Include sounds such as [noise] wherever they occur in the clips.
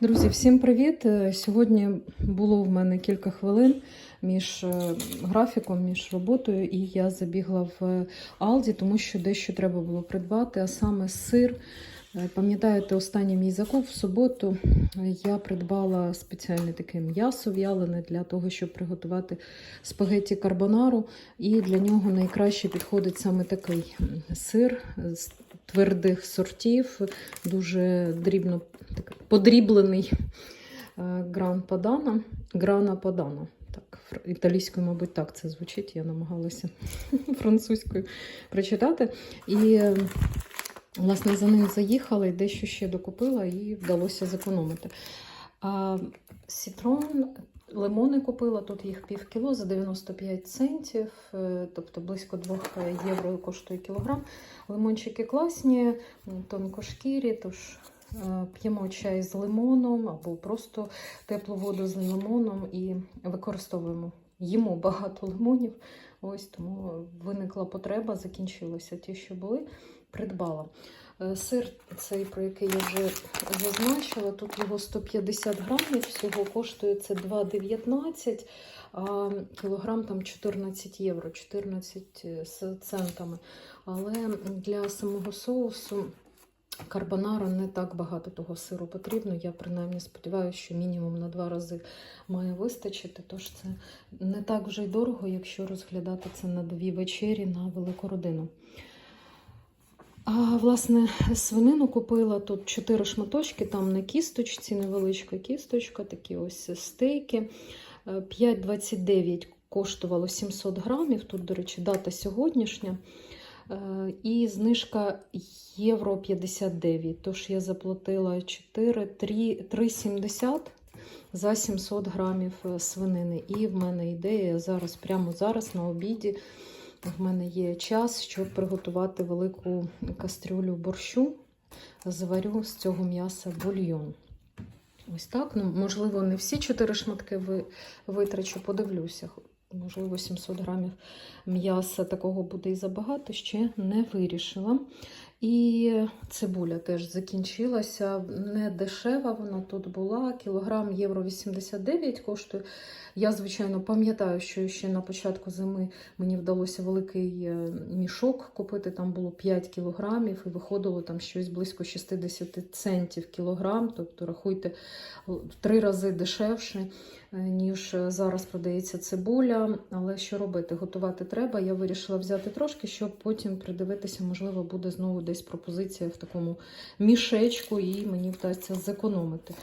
Друзі, всім привіт! Е, Сьогодні було в мене кілька хвилин між е, графіком, між роботою, і я забігла в Алді, тому що дещо треба було придбати, а саме сир. Е, Пам'ятаєте, останній мій закуп в суботу е, я придбала спеціальне таке м'ясо в'ялене для того, щоб приготувати спагетті карбонару. І для нього найкраще підходить саме такий сир твердих сортів, дуже дрібно так, подріблений е, гран падана, грана падана. Так, італійською, мабуть, так це звучить. Я намагалася [laughs] французькою прочитати. І, е, власне, за ним заїхала і дещо ще докупила, і вдалося зекономити. А сітрон, лимони купила, тут їх пів кіло за 95 центів, е, тобто близько 2 євро коштує кілограм. Лимончики класні, тонкошкірі, тож е, п'ємо чай з лимоном або просто теплу воду з лимоном і використовуємо. Їмо багато лимонів. Ось тому виникла потреба, закінчилися ті, що були, придбала. Е, Сир цей, про який я вже зазначила, тут його 150 грамів, всього коштує це 2,19, а кілограм там 14 євро, 14 центами. Але для самого соусу карбонара не так багато того сиру потрібно. Я принаймні сподіваюся, що мінімум на два рази має вистачити. Тож це не так вже й дорого, якщо розглядати це на дві вечері на велику родину. Власне, свинину купила тут 4 шматочки, там на кісточці, невеличка кісточка, такі ось стейки. Е, 5,29 коштувало 700 грамів. Тут, до речі, дата сьогоднішня. Е, І знижка євро 59. Тож я заплатила 4, 3, 3,70 за 700 грамів е, свинини. І в мене ідея зараз, прямо зараз на обіді. В мене є час, щоб приготувати велику кастрюлю борщу. Зварю з цього м'яса бульйон. Ось так. Ну, можливо, не всі чотири шматки витрачу, подивлюся. Можливо, 700 грамів м'яса такого буде і забагато, ще не вирішила. І цибуля теж закінчилася. Не дешева вона тут була. Кілограм євро 89 коштує. Я, звичайно, пам'ятаю, що ще на початку зими мені вдалося великий е, мішок купити. Там було 5 кілограмів, і виходило там щось близько 60 центів кілограм. Тобто, рахуйте, в три рази дешевше, е, ніж зараз продається цибуля. Але що робити? Готувати треба. Я вирішила взяти трошки, щоб потім придивитися, можливо, буде знову десь пропозиція в такому мішечку, і мені вдасться зекономити.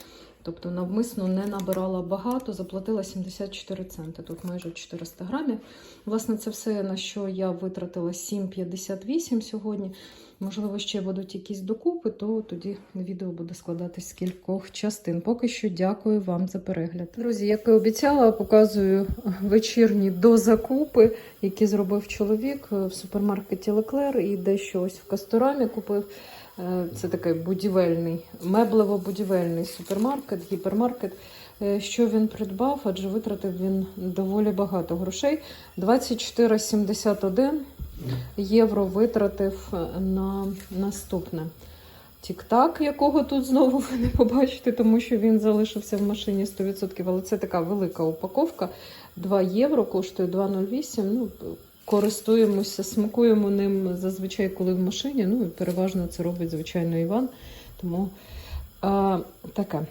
Тобто навмисно не набирала багато, заплатила 74 центи, тут майже 400 грамів. Власне, це все, на що я витратила 7,58 сьогодні. Можливо, ще будуть якісь докупи, то тоді відео буде складатись з кількох частин. Поки що дякую вам за перегляд. Друзі, як і обіцяла, показую вечірні дозакупи, які зробив чоловік в супермаркеті Леклер і дещо ось в Касторамі купив. Е, Це такий будівельний, меблево-будівельний супермаркет, гіпермаркет. Е, Що він придбав, адже витратив він доволі багато грошей. 24,71 євро витратив на наступне. Тік-так, якого тут знову ви не побачите, тому що він залишився в машині 100%. Але це така велика упаковка. 2 євро коштує 2,08. Ну, користуємося, смакуємо ним зазвичай, коли в машині. Ну і переважно це робить, звичайно, Іван. Тому а, таке.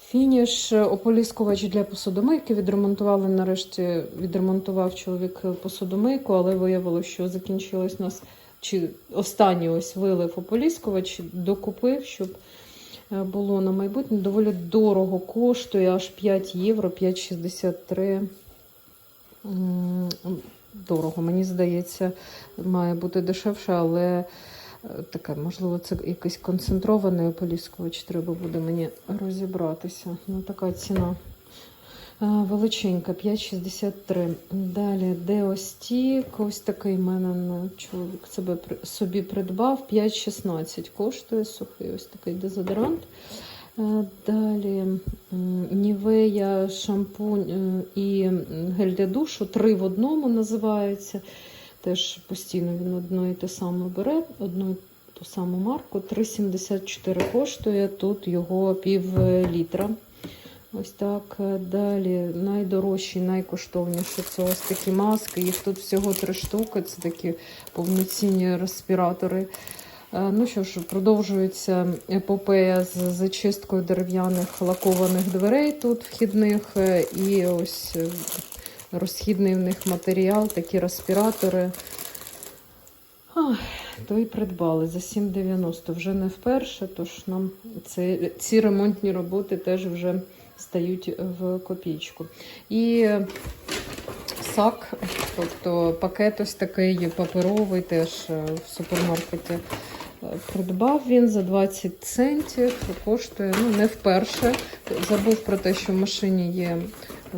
Фініш ополіскувач для посудомийки. Відремонтували нарешті, відремонтував чоловік посудомийку, але виявилося, що закінчилось нас чи останній ось вилив ополіскувач, докупив, щоб е, було на майбутнє. Доволі дорого коштує, аж 5 євро, 5,63. Дорого, мені здається, має бути дешевше, але е, таке, можливо, це якийсь концентрований ополіскувач, треба буде мені розібратися. Ну, така ціна. Е, Величенька, 5,63. Далі Деостік, ось такий мене ну, чоловік собі придбав. 5,16 коштує сухий ось такий дезодорант. Е, Далі Нівея, шампунь е, і гель для душу. Три в одному називається. Теж постійно він одно і те саме бере. Одну ту саму марку. 3,74 коштує. Тут його пів літра. Ось так. Далі найдорожчі, найкоштовніші це ось такі маски. Їх тут всього три штуки. Це такі повноцінні респіратори. Е, Ну що ж, продовжується епопея з зачисткою дерев'яних лакованих дверей тут вхідних. е, І ось е, розхідний в них матеріал, такі респіратори. То і придбали за 7,90 вже не вперше, тож нам це, ці ремонтні роботи теж вже стають в копійку. І сак, тобто пакет ось такий паперовий, теж в супермаркеті придбав він за 20 центів. Коштує ну, не вперше. Забув про те, що в машині є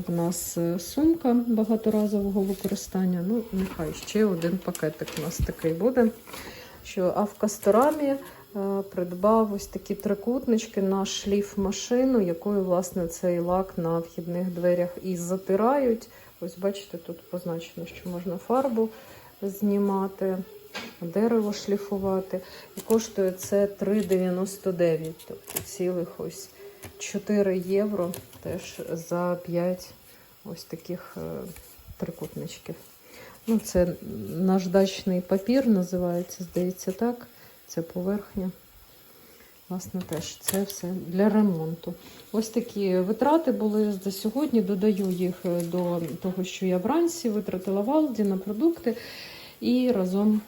в нас е, сумка багаторазового використання. Ну, нехай ще один пакетик у нас такий буде. Що, а в Касторамі придбав ось такі трикутнички на шліф машину, якою, власне, цей лак на вхідних дверях і затирають. Ось бачите, тут позначено, що можна фарбу знімати, дерево шліфувати. І коштує це 3,99, тобто цілих ось 4 євро теж за 5 ось таких е, трикутничків. Ну, це наждачний папір називається, здається, так. Це поверхня. Власне, теж це все для ремонту. Ось такі витрати були за сьогодні. Додаю їх е, до того, що я вранці витратила в Алді на продукти. І разом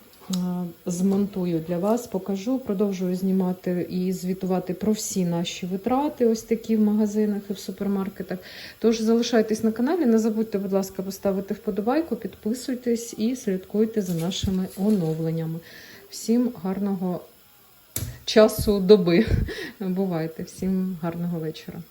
змонтую для вас, покажу, продовжую знімати і звітувати про всі наші витрати, ось такі в магазинах і в супермаркетах. Тож залишайтесь на каналі, не забудьте, будь ласка, поставити вподобайку, підписуйтесь і слідкуйте за нашими оновленнями. Всім гарного часу доби. Бувайте, всім гарного вечора.